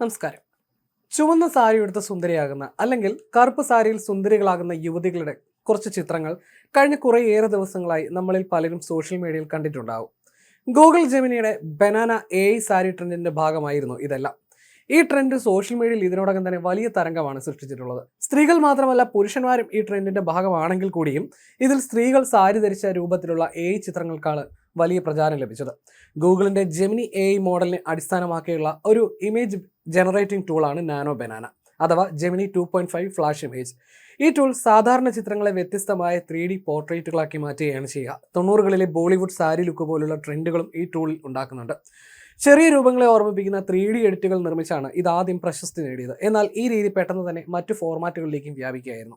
നമസ്കാരം. ചുവന്ന സാരി എടുത്ത് സുന്ദരിയാകുന്ന അല്ലെങ്കിൽ കറുപ്പ് സാരിയിൽ സുന്ദരികളാകുന്ന യുവതികളുടെ കുറച്ച് ചിത്രങ്ങൾ കഴിഞ്ഞ കുറേയേറെ ദിവസങ്ങളായി നമ്മളിൽ പലരും സോഷ്യൽ മീഡിയയിൽ കണ്ടിട്ടുണ്ടാവും. ഗൂഗിൾ ജെമിനിയുടെ ബനാന എ സാരി ട്രെൻഡിന്റെ ഭാഗമായിരുന്നു ഇതെല്ലാം. ഈ ട്രെൻഡ് സോഷ്യൽ മീഡിയയിൽ ഇതിനോടകം തന്നെ വലിയ തരംഗമാണ് സൃഷ്ടിച്ചിട്ടുള്ളത്. സ്ത്രീകൾ മാത്രമല്ല പുരുഷന്മാരും ഈ ട്രെൻഡിന്റെ ഭാഗമാണെങ്കിൽ കൂടിയും ഇതിൽ സ്ത്രീകൾ സാരി ധരിച്ച രൂപത്തിലുള്ള എ ചിത്രങ്ങൾക്കാണ് വലിയ പ്രചാരം ലഭിച്ചത്. ഗൂഗിളിന്റെ ജെമിനി എ മോഡലിനെ അടിസ്ഥാനമാക്കിയുള്ള ഒരു ഇമേജ് ജനറേറ്റിംഗ് ടൂളാണ് നാനോ ബനാന അഥവാ Gemini two point five flash image ഈ ടൂൾ സാധാരണ ചിത്രങ്ങളെ വ്യത്യസ്തമായ ത്രീ ഡി പോർട്രേറ്റുകളാക്കി മാറ്റുകയാണ് ചെയ്യുക. തൊണ്ണൂറുകളിലെ ബോളിവുഡ് സാരി ലുക്ക് പോലുള്ള ട്രെൻഡുകളും ഈ ടൂളിൽ ഉണ്ടാക്കുന്നുണ്ട്. ചെറിയ രൂപങ്ങളെ ഓർമ്മിപ്പിക്കുന്ന ത്രീ ഡി എഡിറ്റുകൾ നിർമ്മിച്ചാണ് ഇത് ആദ്യം പ്രശസ്തി നേടിയത്. എന്നാൽ ഈ രീതി പെട്ടെന്ന് തന്നെ മറ്റു ഫോർമാറ്റുകളിലേക്കും വ്യാപിക്കുകയായിരുന്നു.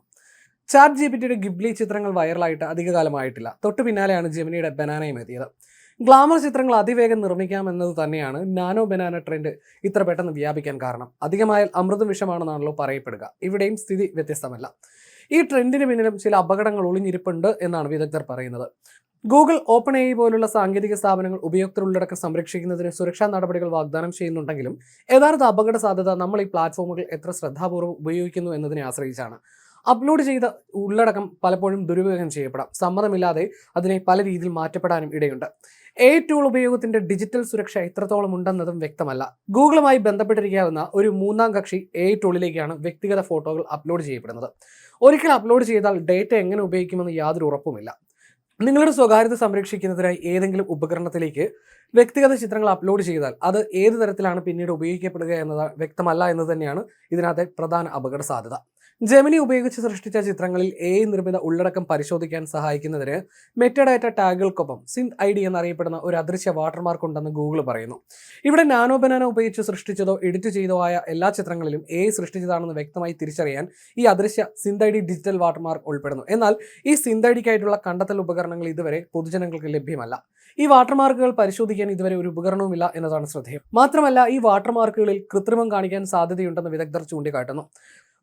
ചാറ്റ് ജി പി ടിയുടെ ഗിബ്ലി ചിത്രങ്ങൾ വൈറലായിട്ട് അധികകാലമായിട്ടില്ല. തൊട്ടു പിന്നാലെയാണ് ജെമിനിയുടെ ബനാനയും എത്തിയത്. ഗ്ലാമർ ചിത്രങ്ങൾ അതിവേഗം നിർമ്മിക്കാമെന്നത് തന്നെയാണ് നാനോ ബനാന ട്രെൻഡ് ഇത്ര പെട്ടെന്ന് വ്യാപിക്കാൻ കാരണം. അധികമായാൽ അമൃതം വിഷമാണെന്നാണല്ലോ പറയപ്പെടുക. ഇവിടെയും സ്ഥിതി വ്യത്യസ്തമല്ല. ഈ ട്രെൻഡിന് പിന്നിലും ചില അപകടങ്ങൾ ഒളിഞ്ഞിരിപ്പുണ്ട് എന്നാണ് വിദഗ്ധർ പറയുന്നത്. ഗൂഗിൾ ഓപ്പൺ എ പോലുള്ള സാങ്കേതിക സ്ഥാപനങ്ങൾ ഉപയോക്തൃ ഉള്ളടക്കം സംരക്ഷിക്കുന്നതിന് സുരക്ഷാ നടപടികൾ വാഗ്ദാനം ചെയ്യുന്നുണ്ടെങ്കിലും യഥാർത്ഥ അപകട സാധ്യത നമ്മൾ ഈ പ്ലാറ്റ്ഫോമുകൾ എത്ര ശ്രദ്ധാപൂർവം ഉപയോഗിക്കുന്നു എന്നതിനെ ആശ്രയിച്ചാണ്. അപ്ലോഡ് ചെയ്ത ഉള്ളടക്കം പലപ്പോഴും ദുരുപയോഗം ചെയ്യപ്പെടാം. സമ്മതമില്ലാതെ അതിനെ പല രീതിയിൽ മാറ്റപ്പെടാനും ഇടയുണ്ട്. എ ടൂൾ ഉപയോഗത്തിന്റെ ഡിജിറ്റൽ സുരക്ഷ എത്രത്തോളം ഉണ്ടെന്നതും വ്യക്തമല്ല. ഗൂഗിളുമായി ബന്ധപ്പെട്ടിരിക്കാവുന്ന ഒരു മൂന്നാം കക്ഷി എ ടൂളിലേക്കാണ് വ്യക്തിഗത ഫോട്ടോകൾ അപ്ലോഡ് ചെയ്യപ്പെടുന്നത്. ഒരിക്കൽ അപ്ലോഡ് ചെയ്താൽ ഡേറ്റ എങ്ങനെ ഉപയോഗിക്കുമെന്ന് യാതൊരു ഉറപ്പുമില്ല. നിങ്ങളുടെ സ്വകാര്യത സംരക്ഷിക്കുന്നതിനായി ഏതെങ്കിലും ഉപകരണത്തിലേക്ക് വ്യക്തിഗത ചിത്രങ്ങൾ അപ്ലോഡ് ചെയ്താൽ അത് ഏത് തരത്തിലാണ് പിന്നീട് ഉപയോഗിക്കപ്പെടുക എന്നത് വ്യക്തമല്ല എന്ന് തന്നെയാണ് ഇതിനകത്തെ പ്രധാന അപകട സാധ്യത. ജെമിനി ഉപയോഗിച്ച് സൃഷ്ടിച്ച ചിത്രങ്ങളിൽ എ നിർമ്മിത ഉള്ളടക്കം പരിശോധിക്കാൻ സഹായിക്കുന്നതിന് മെറ്റഡാറ്റ ടാഗുകൾക്കൊപ്പം സിന്ത് ഐ ഡി എന്നറിയപ്പെടുന്ന ഒരു അദൃശ്യ വാട്ടർമാർക്ക് ഉണ്ടെന്ന് ഗൂഗിൾ പറയുന്നു. ഇവിടെ നാനോ ബനാന ഉപയോഗിച്ച് സൃഷ്ടിച്ചതോ എഡിറ്റ് ചെയ്തോ ആയ എല്ലാ ചിത്രങ്ങളിലും എ സൃഷ്ടിച്ചതാണെന്ന് വ്യക്തമായി തിരിച്ചറിയാൻ ഈ അദൃശ്യ synth I D digital watermark ഉൾപ്പെടുന്നു. എന്നാൽ ഈ സിന്ത് ഐ ഡിക്കായിട്ടുള്ള കണ്ടെത്തൽ ഉപകരണങ്ങൾ ഇതുവരെ പൊതുജനങ്ങൾക്ക് ലഭ്യമല്ല. ഈ വാട്ടർമാർക്കുകൾ പരിശോധിക്കാൻ ഇതുവരെ ഒരു ഉപകരണവുമില്ല എന്നതാണ് ശ്രദ്ധേയം. മാത്രമല്ല ഈ വാട്ടർമാർക്കുകളിൽ കൃത്രിമം കാണിക്കാൻ സാധ്യതയുണ്ടെന്ന് വിദഗ്ധർ ചൂണ്ടിക്കാട്ടുന്നു.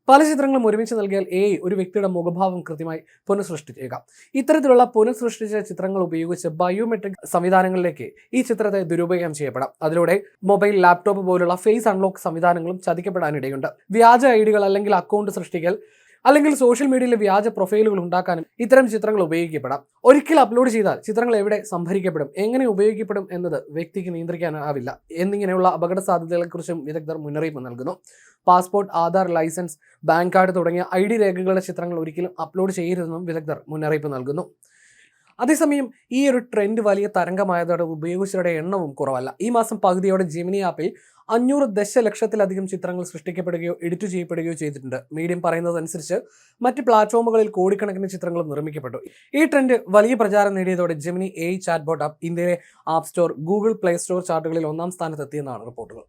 പല ചിത്രങ്ങളും ഒരുമിച്ച് നൽകിയാൽ എ ഒരു വ്യക്തിയുടെ മുഖഭാവം കൃത്യമായി പുനഃസൃഷ്ടിച്ചേക്കാം. ഇത്തരത്തിലുള്ള പുനഃസൃഷ്ടിച്ച ചിത്രങ്ങൾ ഉപയോഗിച്ച് ബയോമെട്രിക് സംവിധാനങ്ങളിലേക്ക് ഈ ചിത്രത്തെ ദുരുപയോഗം ചെയ്യപ്പെടാം. അതിലൂടെ മൊബൈൽ ലാപ്ടോപ്പ് പോലുള്ള ഫേസ് അൺലോക്ക് സംവിധാനങ്ങളും ചതിക്കപ്പെടാനിടയുണ്ട്. വ്യാജ ഐഡികൾ അല്ലെങ്കിൽ അക്കൗണ്ട് സൃഷ്ടിക്കൽ അല്ലെങ്കിൽ സോഷ്യൽ മീഡിയയിലെ വ്യാജ പ്രൊഫൈലുകൾ ഉണ്ടാക്കാനും ഇത്തരം ചിത്രങ്ങൾ ഉപയോഗിക്കപ്പെടാം. ഒരിക്കൽ അപ്ലോഡ് ചെയ്താൽ ചിത്രങ്ങൾ എവിടെ സംഭരിക്കപ്പെടും എങ്ങനെ ഉപയോഗിക്കപ്പെടും എന്നത് വ്യക്തിക്ക് നിയന്ത്രിക്കാനാവില്ല. എന്നിങ്ങനെയുള്ള അപകട സാധ്യതകളെക്കുറിച്ചും വിദഗ്ധർ മുന്നറിയിപ്പ് നൽകുന്നു. Passport Aadhaar licence bank card തുടങ്ങിയ ഐ ഡി രേഖകളുടെ ചിത്രങ്ങൾ ഒരിക്കലും അപ്ലോഡ് ചെയ്യരുതെന്നും വിദഗ്ധർ മുന്നറിയിപ്പ് നൽകുന്നു. അതേസമയം ഈ ഒരു ട്രെൻഡ് വലിയ തരംഗമായതോടെ ഉപയോഗിച്ചവരുടെ എണ്ണവും കുറവല്ല. ഈ മാസം പകുതിയോടെ ജെമിനി ആപ്പിൽ അഞ്ഞൂറ് ദശലക്ഷത്തിലധികം ചിത്രങ്ങൾ സൃഷ്ടിക്കപ്പെടുകയോ എഡിറ്റ് ചെയ്യപ്പെടുകയോ ചെയ്തിട്ടുണ്ട്. മീഡിയം പറയുന്നതനുസരിച്ച് മറ്റ് പ്ലാറ്റ്ഫോമുകളിൽ കോടിക്കണക്കിന് ചിത്രങ്ങൾ നിർമ്മിക്കപ്പെട്ടു. ഈ ട്രെൻഡ് വലിയ പ്രചാരം നേടിയതോടെ ജെമിനി എ ചാറ്റ്ബോട്ട് ആപ്പ് ഇന്ത്യയിലെ app store Google play store ചാർട്ടുകളിൽ ഒന്നാം സ്ഥാനത്തെത്തിയെന്നാണ് റിപ്പോർട്ടുകൾ.